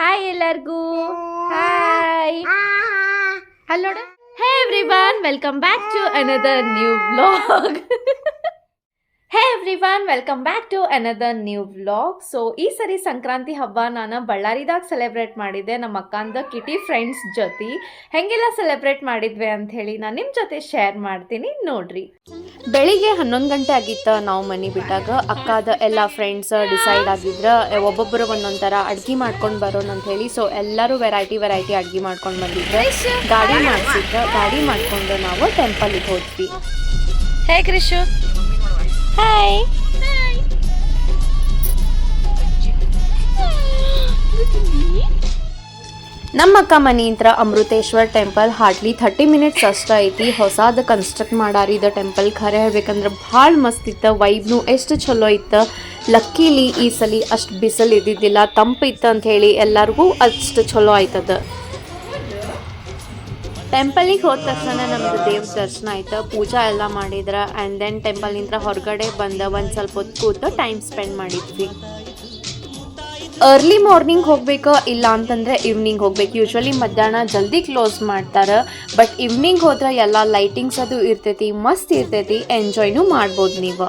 Hi ಎಲ್ಲರಿಗೂ. Hi hello hey every one welcome back to another new vlog hey every one welcome back to another new vlog so ಈ ಸರಿ ಸಂಕ್ರಾಂತಿ ಹಬ್ಬ ನಾನು ಬಳ್ಳಾರಿದಾಗ celebrate ಮಾಡಿದ್ದೆ ನಮ್ಮ ಅಕ್ಕಂದ ಕಿಟಿ friends ಜೊತೆ. ಹೆಂಗೆಲ್ಲ ಸೆಲೆಬ್ರೇಟ್ ಮಾಡಿದ್ವಿ ಅಂತ ಹೇಳಿ ನಾನು ನಿಮ್ಮ ಜೊತೆ ಶೇರ್ ಮಾಡ್ತೀನಿ, ನೋಡ್ರಿ. ಬೆಳಿಗ್ಗೆ ಹನ್ನೊಂದು ಗಂಟೆ ಆಗಿತ್ತು ನಾವು ಮನೆ ಬಿಟ್ಟಾಗ ಅಕ್ಕದ ಎಲ್ಲ ಫ್ರೆಂಡ್ಸ್ ಡಿಸೈಡ್ ಆಗಿದ್ರ ಒಬ್ಬೊಬ್ಬರು ಒಂದೊಂದು ಥರ ಅಡ್ಗೆ ಮಾಡ್ಕೊಂಡು ಬರೋಣ ಅಂತ ಹೇಳಿ ಸೊ ಎಲ್ಲರೂ ವೆರೈಟಿ ವೆರೈಟಿ ಅಡ್ಗೆ ಮಾಡ್ಕೊಂಡು ಬಂದಿದ್ರೆ. ಗಾಡಿ ಮಾಡಿಸಿದ್ರ ಗಾಡಿ ಮಾಡ್ಕೊಂಡು ನಾವು ಟೆಂಪಲ್ಗೆ ಹೋದ್ವಿ. ಹೇ ಹಾಯ್ ನಮ್ಮ ಅಕ್ಕ ಮನಿ ಹತ್ರ Amruteshwar temple hardly thirty minutes ಅಷ್ಟ ಐತಿ. ಹೊಸಾದ ಕನ್ಸ್ಟ್ರಕ್ಟ್ ಮಾಡಾರಿ ಇದ ಟೆಂಪಲ್ ಖರೆ ಹೇಳ್ಬೇಕಂದ್ರೆ ಭಾಳ ಮಸ್ತ್ ಇತ್ತ. ವೈಬ್ನು ಎಷ್ಟು ಚಲೋ ಇತ್ತು. ಲಕ್ಕಿಲಿ ಈ ಸಲಿ ಅಷ್ಟು ಬಿಸಿಲು ಇದ್ದಿದ್ದಿಲ್ಲ ತಂಪು ಇತ್ತು ಅಂತ ಹೇಳಿ ಎಲ್ಲರಿಗೂ ಅಷ್ಟು ಚಲೋ ಆಯ್ತದ. ಟೆಂಪಲಿಗೆ ಹೋದ ತಕ್ಷಣ ನಮ್ದು ದೇವ್ರ ದರ್ಶನ ಆಯ್ತು. ಪೂಜಾ ಎಲ್ಲ ಮಾಡಿದ್ರ ಆ್ಯಂಡ್ ದೆನ್ ಟೆಂಪಲ್ನಿಂದ ಹೊರಗಡೆ ಬಂದ ಒಂದು ಸ್ವಲ್ಪ ಹೊತ್ತು ಕೂತು ಟೈಮ್ ಸ್ಪೆಂಡ್ ಮಾಡಿದ್ವಿ. ಅರ್ಲಿ ಮಾರ್ನಿಂಗ್ ಹೋಗ್ಬೇಕು ಇಲ್ಲ ಅಂತಂದ್ರೆ ಈವ್ನಿಂಗ್ ಹೋಗ್ಬೇಕು. ಯೂಶ್ವಲಿ ಮಧ್ಯಾಹ್ನ ಜಲ್ದಿ ಕ್ಲೋಸ್ ಮಾಡ್ತಾರೆ ಬಟ್ ಈವ್ನಿಂಗ್ ಹೋದ್ರೆ ಎಲ್ಲ ಲೈಟಿಂಗ್ಸ್ ಅದು ಇರ್ತೈತಿ, ಮಸ್ತ್ ಇರ್ತೈತಿ ಎಂಜಾಯ್ನು ಮಾಡ್ಬೋದು ನೀವು.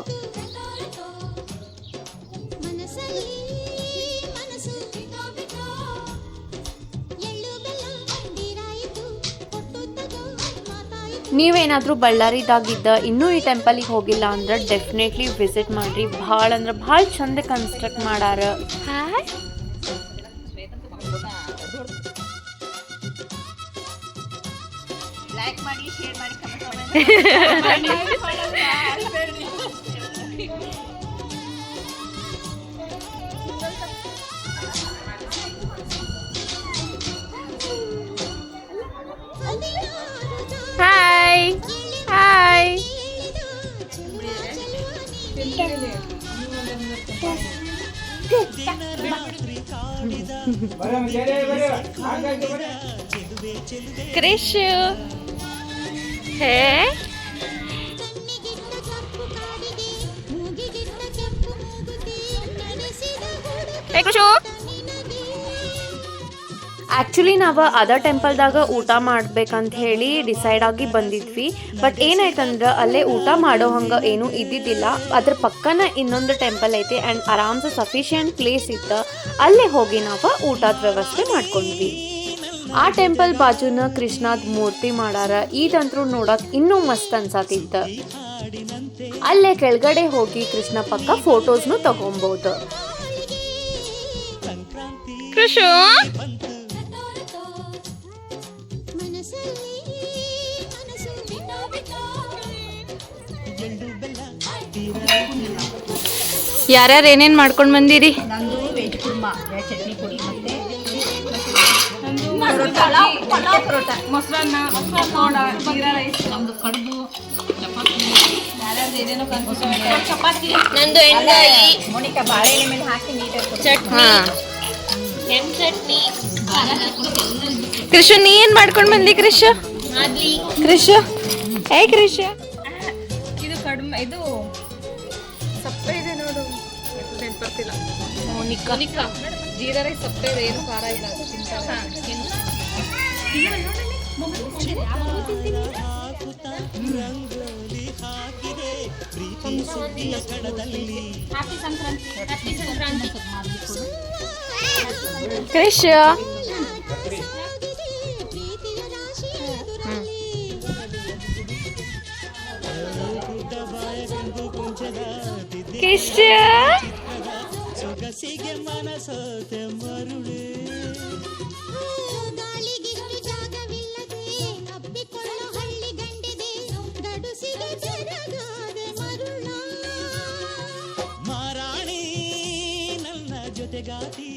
ನೀವೇನಾದರೂ ಬಳ್ಳಾರಿದಾಗಿದ್ದ ಇನ್ನೂ ಈ ಟೆಂಪಲಿಗೆ ಹೋಗಿಲ್ಲ ಅಂದ್ರೆ ಡೆಫಿನೆಟ್ಲಿ ವಿಸಿಟ್ ಮಾಡ್ರಿ. ಭಾಳ ಅಂದ್ರೆ ಭಾಳ ಚಂದ ಕನ್ಸ್ಟ್ರಕ್ಟ್ ಮಾಡಾರ. Hi. Krish hey Hey, Krishna. Actually ನಾವು ಅದರ್ ಟೆಂಪಲ್ದಾಗ ಊಟ ಮಾಡ್ಬೇಕಂತ ಹೇಳಿ ಡಿಸೈಡ್ ಆಗಿ ಬಂದಿದ್ವಿ. ಬಟ್ ಏನಾಯ್ತಂದ್ರೆ ಅಲ್ಲೇ ಊಟ ಮಾಡೋ ಹಂಗೆ ಏನೂ ಇದ್ದಿದ್ದಿಲ್ಲ. ಅದ್ರ ಪಕ್ಕನ ಇನ್ನೊಂದು ಟೆಂಪಲ್ ಐತಿ ಆ್ಯಂಡ್ ಆರಾಮ್ಸೆ ಸಫಿಷಿಯಂಟ್ ಪ್ಲೇಸ್ ಇತ್ತು. ಅಲ್ಲೇ ಹೋಗಿ ನಾವು ಊಟದ ವ್ಯವಸ್ಥೆ ಮಾಡ್ಕೊಂಡ್ವಿ. ಆ ಟೆಂಪಲ್ ಬಾಜುನ ಕೃಷ್ಣದ ಮೂರ್ತಿ ಮಾಡಾರ. ತಂತ್ರ ನೋಡಕ್ ಇನ್ನೂ ಮಸ್ತ್ ಅನ್ಸತಿತ್ತ. ಅಲ್ಲೇ ಕೆಳಗಡೆ ಹೋಗಿ ಕೃಷ್ಣ ಪಕ್ಕ ಫೋಟೋಸ್ನು ತಗೊಬಹುದು ಯಾರ್ಯಾರು ಏನೇನ್ ಮಾಡ್ಕೊಂಡು ಬಂದಿರಿ? ನಂದು ವೆಜ್ ಕುರ್ಮಾ ವೆಜ್ ಚಟ್ನಿ ಪುಡಿ ಮತ್ತೆ ಮೊಸರನ್ನ ಜೀರಾ ರೈಸ್ ನಮ್ದು ಕಡುಬು ಚಪಾತಿ. ಯಾರ್ಯಾರ್ದು ಏನೇನೋ ಚಪಾತಿ. ನಂದು ಎಣ್ಗಾಯಿ ಮೋನಿಕಾ ಬಾಳೆಲೆ ಮೇಲೆ ಹಾಕಿ ನೀಟಾಗಿ ಚಟ್ನಿ. ಎಣ್ ಚಟ್ನಿ. ಕೃಷ ನೀ ಏನ್ ಮಾಡ್ಕೊಂಡ್ ಬಂದಿ ಕೃಷ್ಣ ಕೃಷ್ಣ ಹೇ ಏ ಕೃಷ. ಇದು ಕಡಿಮೆ ಇದು ನೆನ್ಪರ್ತಿಲ್ಲ ನಿಕ್ಕ ಜೀರಾ ರೈಸ್ ಸಪ್ಪೆ ಇದೆ ಏನು ಖಾರ ಇಲ್ಲ ಅದು ತಿಂತಾರೆ ಹ್ಯಾಪಿ ಸಂಕ್ರಾಂತಿ ಹ್ಯಾಪಿ ಸಂಕ್ರಾಂತಿ ಕೃಷ ಪ್ರೀತಿಯ ರಾಶಿ ಎದುರಲ್ಲಿ ಕೃಷ ಗಾಳಿಗಿಷ್ಟು ಜಾಗವಿಲ್ಲದೆ ಅಪ್ಪಿಕೊಳ್ಳೋ ಹಳ್ಳಿ ಗಂಡಿದೆ ಗಡುಸಿಗೆ ಜರಗಾದೆ ಮರುಳ ಮಾರಾಣಿ ನನ್ನ ಜೊತೆಗಾತಿ